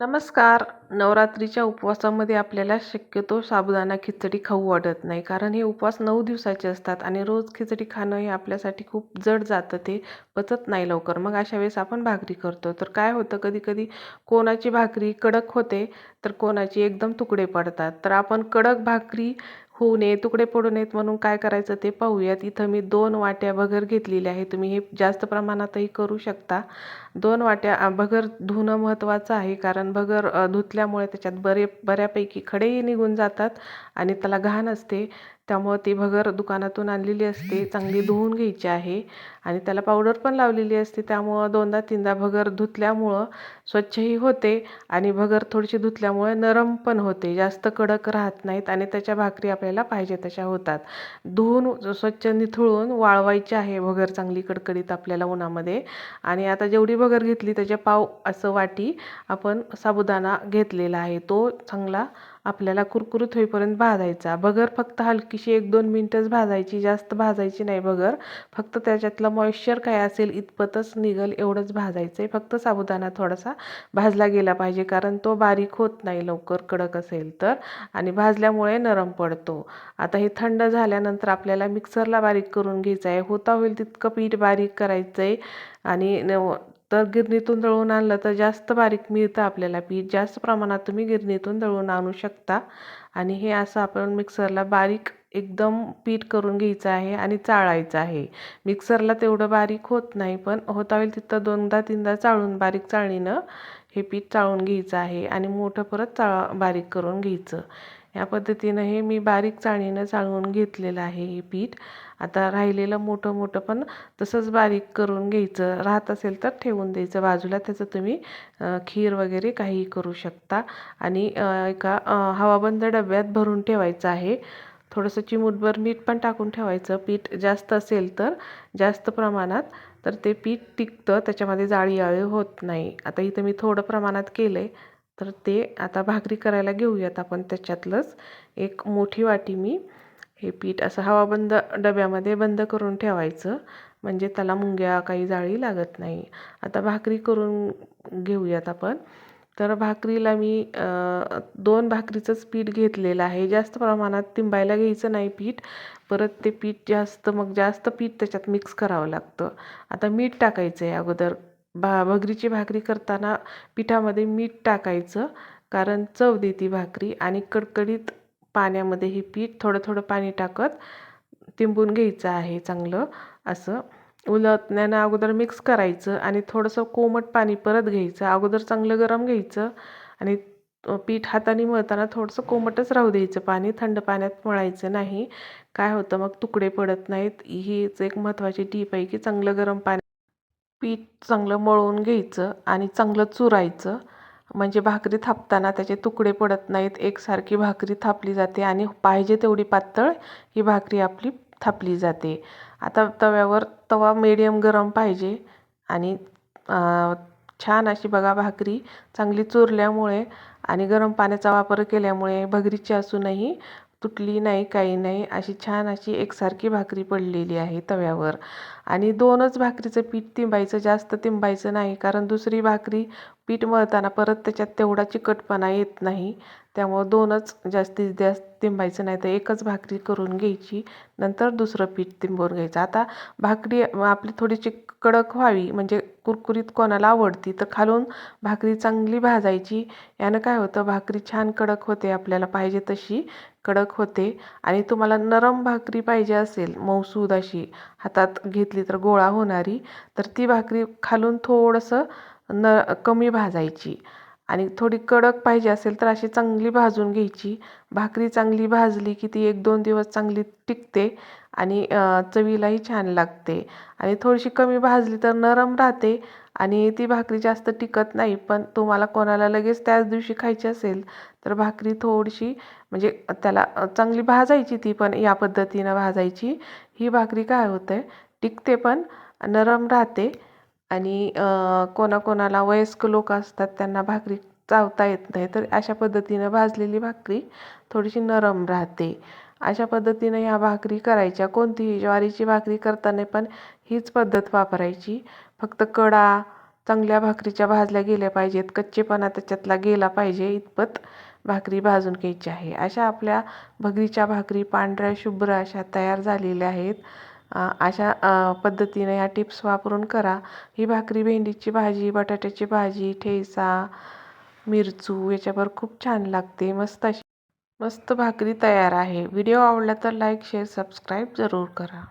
नमस्कार. नवरात्रीच्या उपवासामध्ये आपल्याला शक्यतो साबुदाणा खिचडी खाऊ वाटत नाही कारण हे उपवास नऊ दिवसाचे असतात आणि रोज खिचडी खाणं हे आपल्यासाठी खूप जड जातं ते पचत नाही लवकर. मग अशा वेळेस आपण भाकरी करतो. तर काय होतं कधी कधी कोणाची भाकरी कडक होते तर कोणाची एकदम तुकडे पडतात. तर आपण कडक भाकरी होऊ नये तुकडे पडू नयेत म्हणून काय करायचं ते पाहूयात. इथं मी दोन वाट्या भगर घेतलेल्या आहे. तुम्ही हे जास्त प्रमाणातही करू शकता. दोन वाट्या भगर धुणं महत्त्वाचं आहे कारण भगर धुतल्यामुळे त्याच्यात बरे बऱ्यापैकी खडेही निघून जातात आणि त्याला घाण असते. त्यामुळं ती भगर दुकानातून आणलेली असते चांगली धुवून घ्यायची आहे आणि त्याला पावडर पण लावलेली असते. त्यामुळं दोनदा तीनदा भगर धुतल्यामुळं स्वच्छही होते आणि भगर थोडीशी धुतल्यामुळे नरम पण होते. जास्त कडक राहत नाहीत आणि त्याच्या भाकरी आपल्याला पाहिजे तशा होतात. धुवून स्वच्छ निथळून वाळवायची आहे भगर चांगली कडकडीत आपल्याला उन्हामध्ये. आणि आता जेवढी भगर घेतली त्याच्या पाव असं वाटी आपण साबुदाणा घेतलेला आहे. तो चांगला आपल्याला कुरकुरीत होईपर्यंत भाजायचा. भगर फक्त हलकीशी एक दोन मिनटंच भाजायची जास्त भाजायची नाही भगर फक्त त्याच्यातलं मॉइश्चर काय असेल इतपतच निघल एवढंच भाजायचं आहे फक्त साबुदाणा थोडासा भाजला गेला पाहिजे कारण तो बारीक होत नाही लवकर कडक असेल तर. आणि भाजल्यामुळे नरम पडतो. आता हे थंड झाल्यानंतर आपल्याला मिक्सरला बारीक करून घ्यायचं आहे होता होईल तितकं पीठ बारीक करायचं आहे आणि तर गिरणीतून दळून आणलं तर जास्त बारीक मिळतं आपल्याला पीठ. जास्त प्रमाणात तुम्ही गिरणीतून दळून आणू शकता. आणि हे असं आपण मिक्सरला बारीक एकदम पीठ करून घ्यायचं आहे आणि चाळायचं आहे. मिक्सरला तेवढं बारीक होत नाही पण होता होईल तिथं दोनदा तीनदा चाळून बारीक चाळणीनं हे पीठ चाळून घ्यायचं आहे आणि मोठं परत चाळ बारीक करून घ्यायचं. या पद्धतीनं हे मी बारीक चाळणीनं चाळून घेतलेलं आहे हे पीठ. आता राहिलेलं मोठं मोठं पण तसंच बारीक करून घ्यायचं. राहत असेल तर ठेवून द्यायचं. बाजूला त्याचं तुम्ही खीर वगैरे काहीही करू शकता. आणि एका हवाबंद डब्यात भरून ठेवायचं आहे. थोडंसं चिमूटभर मीठ पण टाकून ठेवायचं. पीठ जास्त असेल तर जास्त प्रमाणात. तर ते पीठ टिकतं. त्याच्यामध्ये जाळी आळी होत नाही. आता इथं मी थोडं प्रमाणात केलं आहे तर ते आता भाकरी करायला घेऊयात आपण त्याच्यातलंच. एक मोठी वाटी मी हे पीठ असं हवाबंद डब्यामध्ये बंद करून ठेवायचं. म्हणजे त्याला मुंग्या काही जाळी लागत नाही. आता भाकरी करून घेऊयात आपण. तर भाकरीला मी दोन भाकरीचंच पीठ घेतलेलं आहे. जास्त प्रमाणात तिंबायला घ्यायचं नाही पीठ. परत ते पीठ जास्त मग जास्त पीठ त्याच्यात मिक्स करावं लागतं. आता मीठ टाकायचं आहे अगोदर. भा भगरीची भाकरी करताना पिठामध्ये मीठ टाकायचं. कारण चव देते भाकरी आणि कडकडीत पाण्यामध्ये हे पीठ थोडं थोडं पाणी टाकत तिंबून घ्यायचं आहे चांगलं असं. उलटण्यानं अगोदर मिक्स करायचं आणि थोडंसं कोमट पाणी परत घ्यायचं. अगोदर चांगलं गरम घ्यायचं आणि पीठ हाताने मळताना थोडंसं कोमटच राहू द्यायचं. पाणी थंड पाण्यात मळायचं नाही. काय होतं मग तुकडे पडत नाहीत. हीच एक महत्त्वाची टीप आहे की चांगलं गरम पाणी पीठ चांगलं मळून घ्यायचं आणि चांगलं चुरायचं. म्हणजे भाकरी थापताना त्याचे तुकडे पडत नाहीत. एकसारखी भाकरी थापली जाते आणि पाहिजे तेवढी पातळ ही भाकरी आपली थापली जाते. आता तव्यावर तवा मीडियम गरम पाहिजे आणि छान अशी बघा भाकरी चांगली चुरल्यामुळे आणि गरम पाण्याचा वापर केल्यामुळे भगरीची असूनही तुटली नाही काही नाही अशी छान अशी एकसारखी भाकरी पडलेली आहे तव्यावर. आणि दोनच भाकरीचं पीठ तिंबायचं जास्त तिंबायचं नाही कारण दुसरी भाकरी पीठ मळताना परत त्याच्यात तेवढा चिकटपणा येत नाही. त्यामुळं दोनच जास्तीत जास्त तिंबायचं नाही तर एकच भाकरी करून घ्यायची नंतर दुसरं पीठ तिंबून घ्यायचं. आता भाकरी आपली थोडीशी कडक व्हावी म्हणजे कुरकुरीत कोणाला आवडती तर खालून भाकरी चांगली भाजायची. यानं काय होतं भाकरी छान कडक होते आपल्याला पाहिजे तशी. कडक होते आणि तुम्हाला नरम भाकरी पाहिजे असेल मऊसूद अशी हातात घेतली तर गोळा होणारी तर ती भाकरी खालून थोडंसं न कमी भाजायची. आणि थोडी कडक पाहिजे असेल तर अशी चांगली भाजून घ्यायची. भाकरी चांगली भाजली की ती एक दोन दिवस चांगली टिकते. आणि चवीलाही छान लागते. आणि थोडीशी कमी भाजली तर नरम राहते आणि ती भाकरी जास्त टिकत नाही. पण तुम्हाला कोणाला लगेच त्याच दिवशी खायची असेल तर भाकरी थोडीशी म्हणजे त्याला चांगली भाजायची ती पण या पद्धतीनं भाजायची. ही भाकरी काय होतं टिकते पण नरम राहते आणि कोणाकोणाला वयस्क लोक असतात त्यांना भाकरी चावता येत नाही. तर अशा पद्धतीनं भाजलेली भाकरी थोडीशी नरम राहते. अशा पद्धतीनं ह्या भाकरी करायच्या. कोणतीही ज्वारीची भाकरी करताना पण हीच पद्धत वापरायची. फक्त कडा चांगल्या भाकरीच्या भाजल्या गेल्या पाहिजेत. कच्चेपणा त्याच्यातला गेला पाहिजे. इतपत भाकरी भाजून घ्यायची आहे. अशा आपल्या भगरीच्या भाकरी पांढऱ्या शुभ्र अशा तयार झालेल्या आहेत. अशा पद्धतीने ह्या टिप्स वापरून करा. ही भाकरी भेंडीची भाजी बटाट्याची भाजी ठेचा मिरचू याच्यावर खूप छान लागते. मस्त अशी मस्त भाकरी तयार आहे. व्हिडिओ आवडला तर लाईक शेअर सबस्क्राईब जरूर करा.